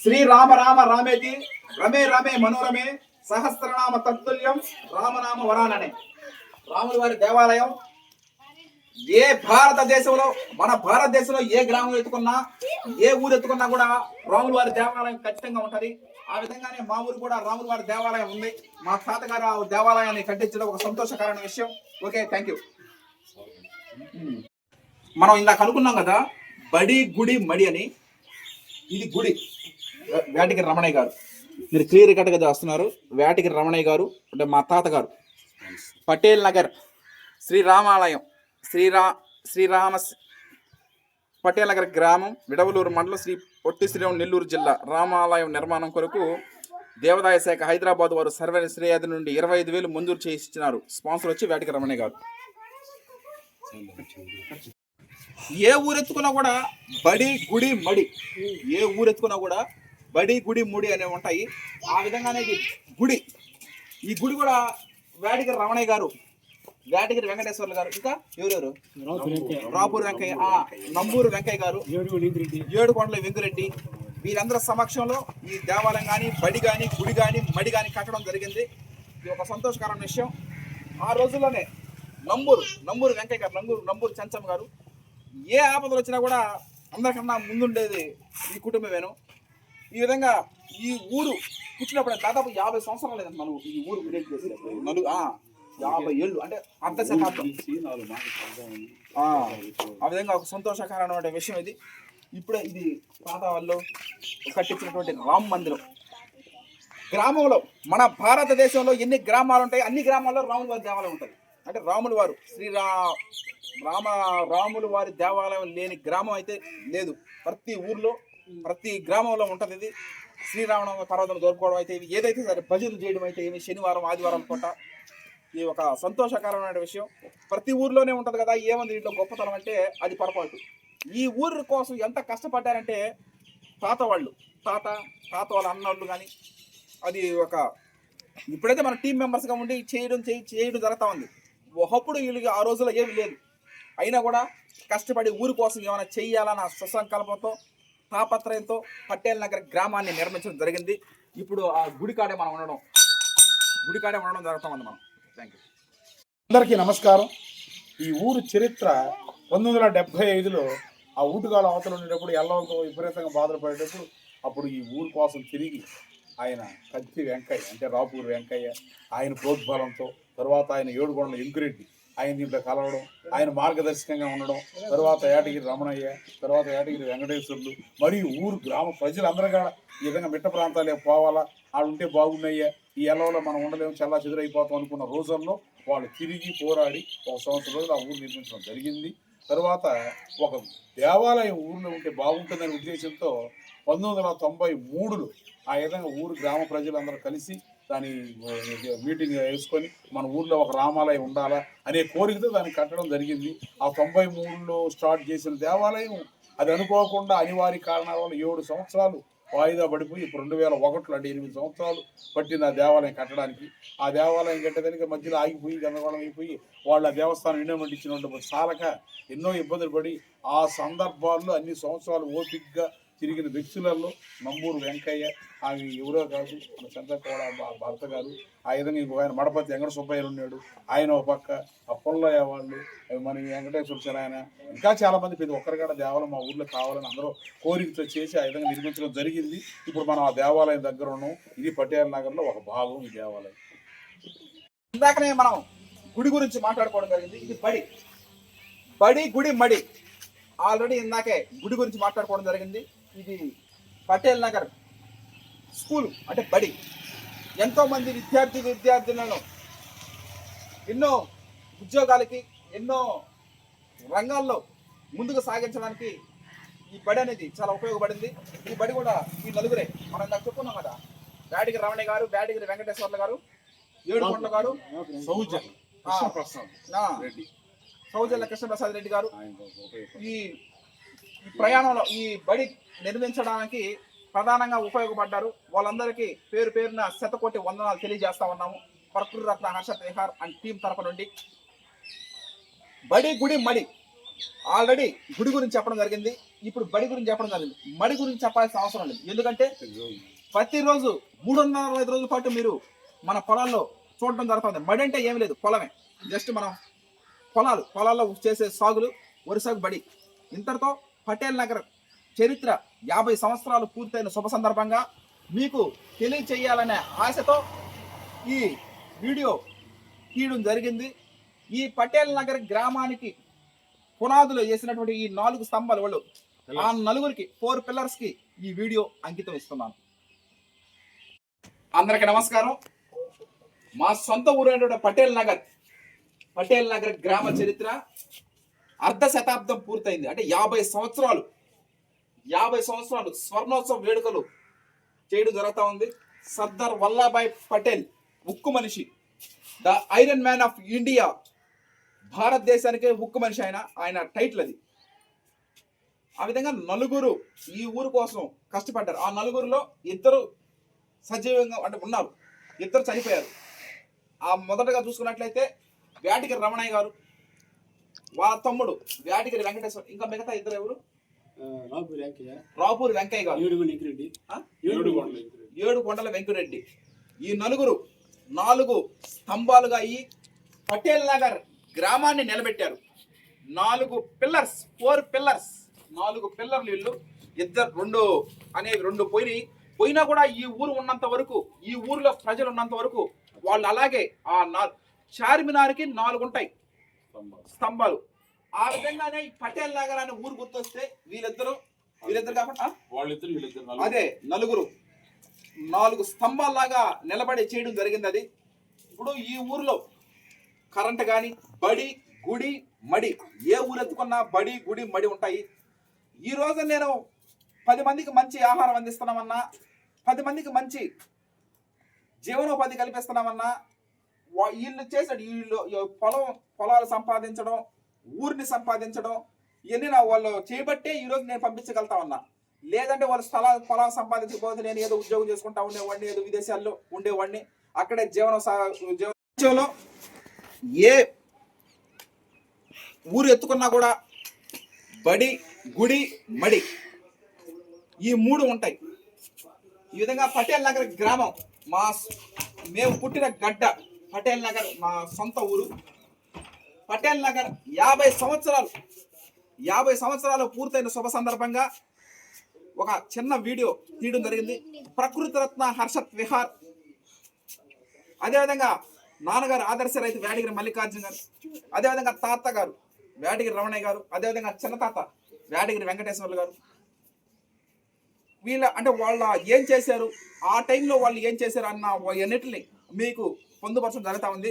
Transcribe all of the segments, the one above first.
శ్రీ రామ రామ రామేతి రమే రమే మనోరమే. సహస్రనామ తత్తుల్యం. రామనామ వరాననే. రాముల వారి దేవాలయం. ఏ భారతదేశంలో మన భారతదేశంలో ఏ గ్రామం ఎత్తుకున్నా ఏ ఊరు ఎత్తుకున్నా కూడా రాముల వారి దేవాలయం ఖచ్చితంగా ఉంటది. ఆ విధంగానే మా ఊరు కూడా రాముల వారి దేవాలయం ఉంది. మా తాతగారు ఆ దేవాలయాన్ని కట్టించడం ఒక సంతోషకరమైన విషయం. ఓకే థ్యాంక్ యూ మనం ఇందాక అనుకున్నాం కదా బడి గుడి మడి అని. ఇది గుడి. వేటకి రమణయ్య గారు. మీరు క్లియర్ కట్గా వస్తున్నారు వేటకి రమణయ్య గారు అంటే మా తాతగారు పటేల్ నగర్ శ్రీరామాలయం శ్రీరా శ్రీరామ పటేల్ నగర్ గ్రామం విడవలూరు మండలం శ్రీ పొట్టి శ్రీరామ్ నెల్లూరు జిల్లా రామాలయం నిర్మాణం కొరకు దేవాదాయ శాఖ హైదరాబాద్ వారు సర్వే శ్రేయాది నుండి ఇరవై ఐదు వేలు మంజూరు చేసి ఇచ్చినారు స్పాన్సర్ వచ్చి వేటకి రమణయ్య గారు. ఏ ఊరెత్తుకున్నా కూడా బడి గుడి మడి. ఏ ఊరెత్తుకున్నా కూడా బడి గుడి ముడి అనేవి ఉంటాయి. ఆ విధంగానే ఇది గుడి. ఈ గుడి కూడా వేటగిరి రమణయ్య గారు వేటగిరి వెంకటేశ్వర్లు గారు ఇంకా ఎవరెవరు? రాపూర్ వెంకయ్య నంబూరు వెంకయ్య గారు ఏడుకొండల వెంకురెడ్డి వీరందరి సమక్షంలో ఈ దేవాలయం కానీ బడి కానీ గుడి కానీ మడి కానీ కట్టడం జరిగింది. ఇది ఒక సంతోషకరమైన విషయం. ఆ రోజుల్లోనే నంబూరు నంబూరు వెంకయ్య గారు నంబూరు నంబూరు చెంచమ్మ గారు ఏ ఆపదలు వచ్చినా కూడా అందరికన్నా ముందుండేది ఈ కుటుంబమేను. ఈ విధంగా ఈ ఊరు పుట్టినప్పుడు దాదాపు యాభై సంవత్సరాలు లేదండి మనం ఈ ఊరు క్రియేట్ చేసేటప్పుడు నలుగు యాభై ఏళ్ళు అంటే అర్ధ శతాబ్దం. ఆ, ఆ విధంగా ఒక సంతోషకరమైన విషయం ఇది. ఇప్పుడే ఇది పాతవాళ్ళు కట్టించినటువంటి రామ్ మందిరం. గ్రామంలో మన భారతదేశంలో ఎన్ని గ్రామాలు ఉంటాయి అన్ని గ్రామాల్లో రాముల వారి దేవాలయం ఉంటుంది. అంటే రాముల వారు శ్రీరా రామ రాములు వారి దేవాలయం లేని గ్రామం అయితే లేదు. ప్రతి ఊర్లో ప్రతి గ్రామంలో ఉంటుంది ఇది. శ్రీరామనవమి పర్వతం జరుపుకోవడం అయితే ఇవి. ఏదైతే సరే భజనలు చేయడం అయితే ఇవి శనివారం ఆదివారం పూట ఇది ఒక సంతోషకరమైన విషయం. ప్రతి ఊర్లోనే ఉంటుంది కదా ఏముంది దీంట్లో గొప్పతనం అంటే అది పొరపాటు. ఈ ఊరి కోసం ఎంత కష్టపడ్డారంటే తాత వాళ్ళు తాత తాత వాళ్ళ అన్నోళ్ళు కానీ అది ఒక ఇప్పుడైతే మన టీం మెంబర్స్గా ఉండి చేయడం చేయి చేయడం జరుగుతూ ఉంది. ఒకప్పుడు వీళ్ళకి ఆ రోజుల్లో ఏమి లేదు. అయినా కూడా కష్టపడి ఊరి కోసం ఏమైనా చెయ్యాలన్న సుసంకల్పంతో తాపత్రయంతో పటేల్ నగర్ గ్రామాన్ని నిర్మించడం జరిగింది. ఇప్పుడు ఆ గుడికాడే మనం ఉండడం. గుడికాడే ఉండడం జరుగుతామండి మనం. థ్యాంక్ యూ అందరికీ నమస్కారం. ఈ ఊరు చరిత్ర పంతొమ్మిది వందల డెబ్బై ఐదులో ఆ ఊటుగాల అవతల ఉండేటప్పుడు ఎల్లవలతో విపరీతంగా బాధలు పడేటప్పుడు అప్పుడు ఈ ఊరు కోసం తిరిగి ఆయన కత్తి వెంకయ్య అంటే రాపూర్ వెంకయ్య ఆయన ప్రోద్బలంతో తర్వాత ఆయన ఏడుగొండల ఇంకురెడ్డి ఆయన దీంట్లో కలవడం ఆయన మార్గదర్శకంగా ఉండడం తర్వాత ఏటగిరి రమణయ్య తర్వాత ఏటగిరి వెంకటేశ్వర్లు మరియు ఊరు గ్రామ ప్రజలందరూ కూడా ఈ విధంగా మిట్ట ప్రాంతాలే పోవాలా వాళ్ళు ఉంటే బాగున్నాయ్యా ఈ ఎలవలో మనం ఉండలేము చల్లా చెదురైపోతాం అనుకున్న రోజుల్లో వాళ్ళు తిరిగి పోరాడి ఒక సంవత్సరం రోజులు ఆ ఊరు నిర్మించడం జరిగింది. తర్వాత ఒక దేవాలయం ఊరిలో ఉంటే బాగుంటుందనే ఉద్దేశంతో పంతొమ్మిది వందల తొంభై మూడులో ఆ విధంగా ఊరు గ్రామ ప్రజలందరూ కలిసి దాని మీటింగ్ వేసుకొని మన ఊర్లో ఒక రామాలయం ఉండాలా అనే కోరికతో దాన్ని కట్టడం జరిగింది. ఆ తొంభై మూడులో స్టార్ట్ చేసిన దేవాలయం అది అనుకోకుండా అనివార్య కారణాల వల్ల ఏడు సంవత్సరాలు వాయిదా పడిపోయి ఇప్పుడు రెండు వేల ఒకటిలో అంటే ఎనిమిది సంవత్సరాలు పట్టింది ఆ దేవాలయం కట్టడానికి. ఆ దేవాలయం కట్టేదానికి మధ్యలో ఆగిపోయి గందరగోళం అయిపోయి వాళ్ళు ఆ దేవస్థానం ఎండోమెంట్ ఇచ్చినటువంటి సాలక ఎన్నో ఇబ్బందులు పడి ఆ సందర్భాల్లో అన్ని సంవత్సరాలు ఓపిక్గా తిరిగిన వ్యక్తులలో నంబూరు వెంకయ్య ఆమె ఎవరో కాదు మన చంద్రకోడ భర్త గారు. ఆ విధంగా ఇంకొక ఆయన మడపతి వెంకట సుబ్బయ్య ఉన్నాడు. ఆయన ఒక పక్క ఆ పొల్లయ్య వాళ్ళు మన వెంకటేశ్వర సార్ ఆయన. ఇంకా చాలా మంది ప్రతి ఒక్కరికాడ దేవాలయం మా ఊర్లో కావాలని అందరూ కోరికతో చేసి ఆ విధంగా నిర్మించడం జరిగింది. ఇప్పుడు మనం ఆ దేవాలయం దగ్గర ఉన్నాం. ఇది పటేల్ నగర్లో ఒక భాగం ఈ దేవాలయం. ఇందాకనే మనం గుడి గురించి మాట్లాడుకోవడం జరిగింది. ఇది బడి. బడి గుడి మడి. ఆల్రెడీ ఇందాకే గుడి గురించి మాట్లాడుకోవడం జరిగింది. ఇది పటేల్ నగర్ స్కూల్ అంటే బడి. ఎంతో మంది విద్యార్థి విద్యార్థులను ఎన్నో ఉద్యోగాలకి ఎన్నో రంగాల్లో ముందుకు సాగించడానికి ఈ బడి అనేది చాలా ఉపయోగపడింది. ఈ బడి కూడా ఈ నలుగురే. మనం ఇందాక చెప్పుకున్నాం కదా బ్యాడిగిరి రమణ గారు బ్యాడిగిరి వెంకటేశ్వర్ల గారు ఏడుకొండల గారు. రెడ్డి. సౌజన్య కృష్ణప్రసాద్ రెడ్డి గారు. ఈ ప్రయాణంలో ఈ బడి నిర్మించడానికి ప్రధానంగా ఉపయోగపడ్డారు. వాళ్ళందరికీ పేరు పేరున శతకోటి వందనాలు తెలియజేస్తా ఉన్నాము. ప్రకృతి రత్న హర్ష తిహార్ అండ్ టీం తరపు నుండి. బడి గుడి మడి. ఆల్రెడీ గుడి గురించి చెప్పడం జరిగింది. ఇప్పుడు బడి గురించి చెప్పడం జరిగింది. మడి గురించి చెప్పాల్సిన అవసరం లేదు. ఎందుకంటే ప్రతిరోజు మూడు వందల అరవై ఐదు రోజుల పాటు మీరు మన పొలాల్లో చూడడం జరుగుతుంది. మడి అంటే ఏమి లేదు. పొలమే. జస్ట్ మనం పొలాలు పొలాల్లో చేసే సాగులు వరి సాగు బడి. ఇంతటితో పటేల్ నగర్ చరిత్ర యాభై సంవత్సరాలు పూర్తయిన శుభ సందర్భంగా మీకు తెలియచేయాలనే ఆశతో ఈ వీడియో తీయడం జరిగింది. ఈ పటేల్ నగర్ గ్రామానికి పునాదులు వేసినటువంటి ఈ నాలుగు స్తంభాలు వాళ్ళు ఆ నలుగురికి ఫోర్ పిల్లర్స్కి ఈ వీడియో అంకితం ఇస్తున్నాను. అందరికి నమస్కారం. మా సొంత ఊరైన పటేల్ నగర్ పటేల్ నగర్ గ్రామ చరిత్ర అర్ధ శతాబ్దం పూర్తయింది. అంటే యాభై సంవత్సరాలు యాభై సంవత్సరాలు స్వర్ణోత్సవ వేడుకలు చేయడం జరుగుతూ ఉంది. సర్దార్ వల్లభాయ్ పటేల్ ఉక్కు మనిషి. The iron man of India. భారతదేశానికే ఉక్కు మనిషి ఆయన ఆయన టైటిల్ అది. ఆ విధంగా నలుగురు ఈ ఊరు కోసం కష్టపడ్డారు. ఆ నలుగురిలో ఇద్దరు సజీవంగా అంటే ఉన్నారు. ఇద్దరు చనిపోయారు. ఆ మొదటగా చూసుకున్నట్లయితే వేటికి రమణయ్య గారు వాళ్ళ తమ్ముడు వేటికి వెంకటేశ్వర ఇంకా మిగతా ఇద్దరు ఎవరు? రాబు ర్యాంకయ్య రాపూరి వెంకయ్య గారు. ఏడు కొండల వెంకరెడ్డి. ఈ నలుగురు నాలుగు స్తంభాలుగా ఈ పటేల్ నగర్ గ్రామాన్ని నిలబెట్టారు. నాలుగు పిల్లర్స్ ఫోర్ పిల్లర్స్ నాలుగు పిల్లర్లు ఇల్లు ఇద్దరు రెండు అనేవి రెండు పోయినాయి. పోయినా కూడా ఈ ఊరు ఉన్నంత వరకు ఈ ఊరిలో ప్రజలు ఉన్నంత వరకు వాళ్ళు అలాగే ఆ నా చార్మినార్కి నాలుగు ఉంటాయి స్తంభాలు. ఆ విధంగానే ఈ పటేల్ నగర్ అనే ఊరు గుర్తొస్తే వీళ్ళిద్దరు వీళ్ళిద్దరు కాకుండా వాళ్ళిద్దరు వీళ్ళిద్దరు. అదే నలుగురు. నాలుగు స్తంభాల్లాగా నిలబడి చేయడం జరిగింది అది. ఇప్పుడు ఈ ఊరిలో కరెంట్ కానీ బడి గుడి మడి ఏ ఊరు ఎత్తుకున్నా బడి గుడి మడి ఉంటాయి. ఈ రోజు నేను పది మందికి మంచి ఆహారం అందిస్తున్నామన్నా పది మందికి మంచి జీవనోపాధి కల్పిస్తున్నామన్నా వీళ్ళు చేసాడు వీళ్ళు పొలం పొలాలు సంపాదించడం ఊరిని సంపాదించడం ఇవన్నీ నా వాళ్ళు చేయబట్టే ఈ రోజు నేను పంపించగలుగుతా ఉన్నా. లేదంటే వాళ్ళు స్థలా పొలాలు సంపాదించకపోతే నేను ఏదో ఉద్యోగం చేసుకుంటా ఉండేవాడిని ఏదో విదేశాల్లో ఉండేవాడిని. అక్కడే జీవన సా- జీవనంలో ఏ ఊరు ఎత్తుకున్నా కూడా బడి గుడి మడి ఈ మూడు ఉంటాయి. ఈ విధంగా పటేల్ నగర్ గ్రామం మా మేము పుట్టిన గడ్డ పటేల్ నగర్ మా సొంత ఊరు. పటేల్ నగర్ యాభై సంవత్సరాలు యాభై సంవత్సరాలు పూర్తయిన శుభ సందర్భంగా ఒక చిన్న వీడియో తీయడం జరిగింది. ప్రకృతి రత్న హర్షత్ విహార్. అదేవిధంగా నాన్నగారు ఆదర్శ రైతు వేటగిరి మల్లికార్జున గారు అదేవిధంగా తాత గారు వేటగిరి రమణయ్య గారు అదేవిధంగా చిన్న తాత వేటగిరి వెంకటేశ్వర్లు గారు. వీళ్ళ అంటే వాళ్ళ ఏం చేశారు? ఆ టైంలో వాళ్ళు ఏం చేశారు అన్న అన్నిటిని మీకు పొందుపరచడం జరుగుతూ ఉంది.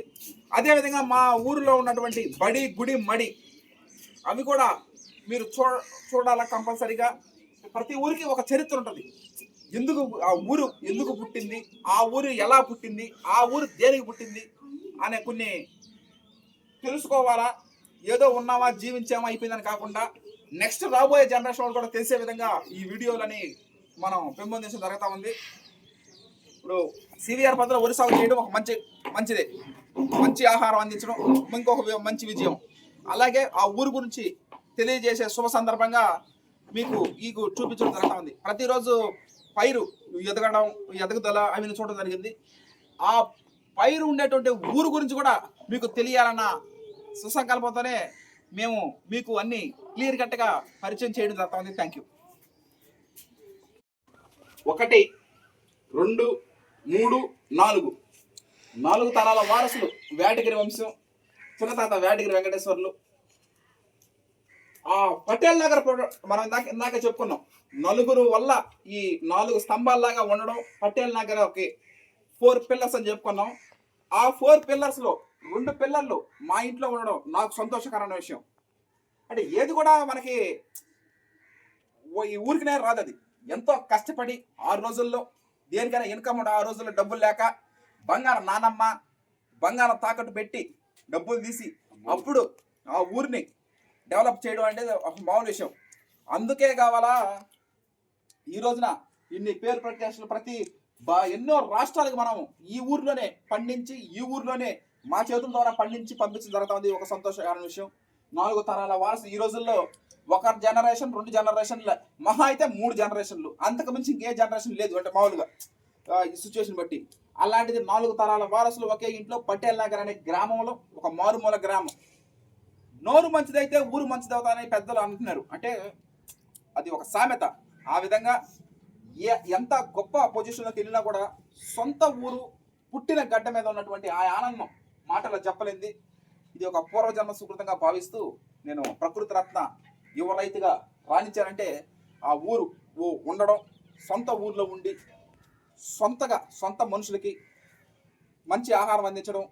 అదేవిధంగా మా ఊరిలో ఉన్నటువంటి బడి గుడి మడి అవి కూడా మీరు చూ చూడాల కంపల్సరీగా. ప్రతి ఊరికి ఒక చరిత్ర ఉంటుంది. ఎందుకు ఆ ఊరు ఎందుకు పుట్టింది? ఆ ఊరు ఎలా పుట్టింది? ఆ ఊరు దేనికి పుట్టింది? అనే కొన్ని తెలుసుకోవాలా? ఏదో ఉన్నామా జీవించామా అయిపోయిందని కాకుండా నెక్స్ట్ రాబోయే జనరేషన్ వాళ్ళు కూడా తెలిసే విధంగా ఈ వీడియోలని మనం పెంపొందించడం జరుగుతూ ఉంది. ఇప్పుడు సివిఆర్ పద్ధతిలో వరి సాగు చేయడం ఒక మంచి మంచిదే. మంచి ఆహారం అందించడం ఇంకొక మంచి విజయం. అలాగే ఆ ఊరు గురించి తెలియజేసే శుభ సందర్భంగా మీకు మీకు చూపించడం జరుగుతూ ఉంది. ప్రతిరోజు పైరు ఎదగడం ఎదగదల అవి చూడడం జరిగింది. ఆ పైరు ఉండేటువంటి ఊరు గురించి కూడా మీకు తెలియాలన్న సుసంకల్పంతోనే మేము మీకు అన్ని క్లియర్ కట్గా పరిచయం చేయడం జరుగుతూ ఉంది. Thank you. ఒకటి రెండు మూడు నాలుగు. నాలుగు తరాల వారసులు వేటగిరి వంశం చిన్నతాత వేటగిరి వెంకటేశ్వర్లు. ఆ పటేల్ నగర్ మనం ఇందాక ఇందాక చెప్పుకున్నాం. నలుగురు వల్ల ఈ నాలుగు స్తంభాల్లాగా ఉండడం పటేల్ నగర్ ఒక ఫోర్ పిల్లర్స్ అని చెప్పుకున్నాం. ఆ ఫోర్ పిల్లర్స్లో రెండు పిల్లర్లు మా ఇంట్లో ఉండడం నాకు సంతోషకరమైన విషయం. అంటే ఏది కూడా మనకి ఓ- ఈ ఊరికినే రాదు అది. ఎంతో కష్టపడి ఆరు రోజుల్లో దేనికైనా ఇన్కమ్ ఉండే ఆ రోజుల్లో డబ్బులు లేక బంగారం నానమ్మ బంగారం తాకట్టు పెట్టి డబ్బులు తీసి అప్పుడు ఆ ఊరిని డెవలప్ చేయడం అనేది ఒక మామూలు విషయం. అందుకే కావాలా? ఈ రోజున ఇన్ని పేరు ప్రఖ్యాతులు ప్రతి బా ఎన్నో రాష్ట్రాలకు మనం ఈ ఊర్లోనే పండించి ఈ ఊర్లోనే మా చేతుల ద్వారా పండించి పంపించడం జరుగుతుంది. ఒక సంతోషకరమైన విషయం. నాలుగు తరాల వారసు ఈ రోజుల్లో ఒక జనరేషన్ రెండు జనరేషన్ల మహా అయితే మూడు జనరేషన్లు అంతకు మించి ఇంకే జనరేషన్ లేదు అంటే మామూలుగా. ఈ సిచ్యువేషన్ బట్టి. అలాంటిది నాలుగు తరాల వారసులు ఒకే ఇంట్లో పటేల్ నగర్ అనే గ్రామంలో ఒక మారుమూల గ్రామం. నోరు మంచిదైతే ఊరు మంచిదవుతానని పెద్దలు అంటున్నారు. అంటే అది ఒక సామెత. ఆ విధంగా ఏ ఎంత గొప్ప పొజిషన్లోకి వెళ్ళినా కూడా సొంత ఊరు పుట్టిన గడ్డ మీద ఉన్నటువంటి ఆ ఆనందం మాటలో చెప్పలేంది ఇది ఒక పూర్వజన్మ సుకృతంగా భావిస్తూ నేను ప్రకృతి రత్న యువ రైతుగా రాణించానంటే ఆ ఊరు ఓ ఉండడం సొంత ఊర్లో ఉండి సొంతగా సొంత మనుషులకి మంచి ఆహారం అందించడం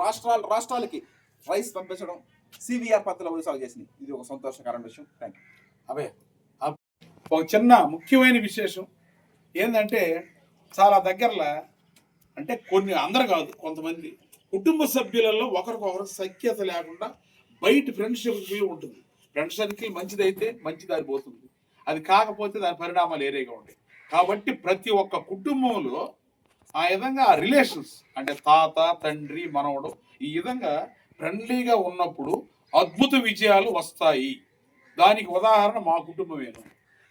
రాష్ట్రాలు రాష్ట్రాలకి రైస్ పంపించడం సివిఆర్ పద్ధతిలో వరి చేసింది. ఇది ఒక సంతోషకరమైన విషయం. థ్యాంక్ అవే ఒక చిన్న ముఖ్యమైన విశేషం ఏంటంటే చాలా దగ్గరలో అంటే కొన్ని అందరు కాదు కొంతమంది కుటుంబ సభ్యులలో ఒకరికొకరు సఖ్యత లేకుండా బయట ఫ్రెండ్షిప్ ఉంటుంది. ఫ్రెండ్ సర్కిల్ మంచిదైతే మంచి దారి పోతుంది. అది కాకపోతే దాని పరిణామాలు ఏరేగా ఉంటాయి కాబట్టి ప్రతి ఒక్క కుటుంబంలో ఆ విధంగా రిలేషన్స్ అంటే తాత తండ్రి మనవడు ఈ విధంగా ఫ్రెండ్లీగా ఉన్నప్పుడు అద్భుత విజయాలు వస్తాయి. దానికి ఉదాహరణ మా కుటుంబమేను.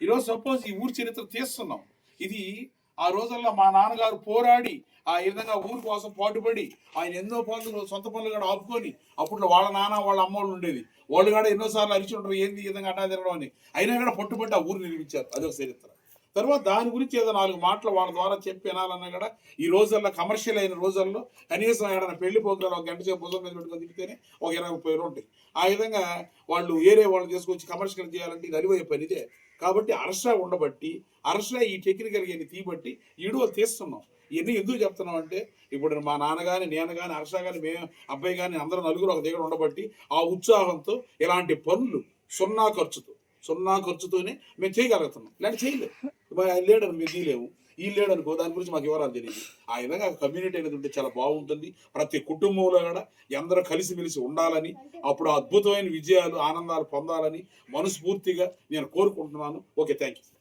ఈరోజు సపోజ్ ఈ ఊరి చరిత్ర తీస్తున్నాం. ఇది ఆ రోజుల్లో మా నాన్నగారు పోరాడి ఆ విధంగా ఊరి కోసం పాటుపడి ఆయన ఎన్నో పనులు సొంత పనులు కూడా ఆపుకొని అప్పుడు వాళ్ళ నాన్న వాళ్ళ అమ్మ వాళ్ళు ఉండేది. వాళ్ళు కూడా ఎన్నోసార్లు అరిచి ఉంటారు ఏంది ఈ విధంగా అట్టా తిరగడం అని. అయినా కూడా పట్టుబట్టి ఆ ఊరు నిర్మించారు. అదొక చరిత్ర. తర్వాత దాని గురించి ఏదో నాలుగు మాటలు వాళ్ళ ద్వారా చెప్పి వినాలన్నా కూడా ఈ రోజుల్లో కమర్షియల్ అయిన రోజుల్లో కనీసం ఏదైనా పెళ్ళి ప్రోగ్రాం ఒక గంట సేపు భుజం మీద పెట్టుకొని తిప్పితేనే ఒక ఇరవై ముప్పై ఉంటాయి. ఆ విధంగా వాళ్ళు ఏరే వాళ్ళు తీసుకొచ్చి కమర్షియల్ చేయాలంటే ఇది అరివయ్యే పనిదే. కాబట్టి అరసా ఉండబట్టి అరసా ఈ టెక్నికల్ ఇవన్నీ తీయబట్టి ఈడు తీస్తున్నాం. ఇవన్నీ ఎందుకు చెప్తున్నాం అంటే ఇప్పుడు మా నాన్న కానీ నేను కానీ అరస కానీ మేము అబ్బాయి కానీ అందరూ నలుగురు ఒక దగ్గర ఉండబట్టి ఆ ఉత్సాహంతో ఇలాంటి పనులు సున్నా ఖర్చుతో సున్నా ఖర్చుతోనే మేము చేయగలుగుతున్నాం. ఇలాంటి చేయలేము మరి లేడని మేము తీయలేము. ఈ అనుకో దాని గురించి మాకు వివరాలు తెలియదు. ఆ విధంగా కమ్యూనిటీ అనేది ఉంటే చాలా బాగుంటుంది. ప్రతి కుటుంబంలో కూడా అందరూ కలిసిమెలిసి ఉండాలని అప్పుడు అద్భుతమైన విజయాలు ఆనందాలు పొందాలని మనస్ఫూర్తిగా నేను కోరుకుంటున్నాను. Okay thank you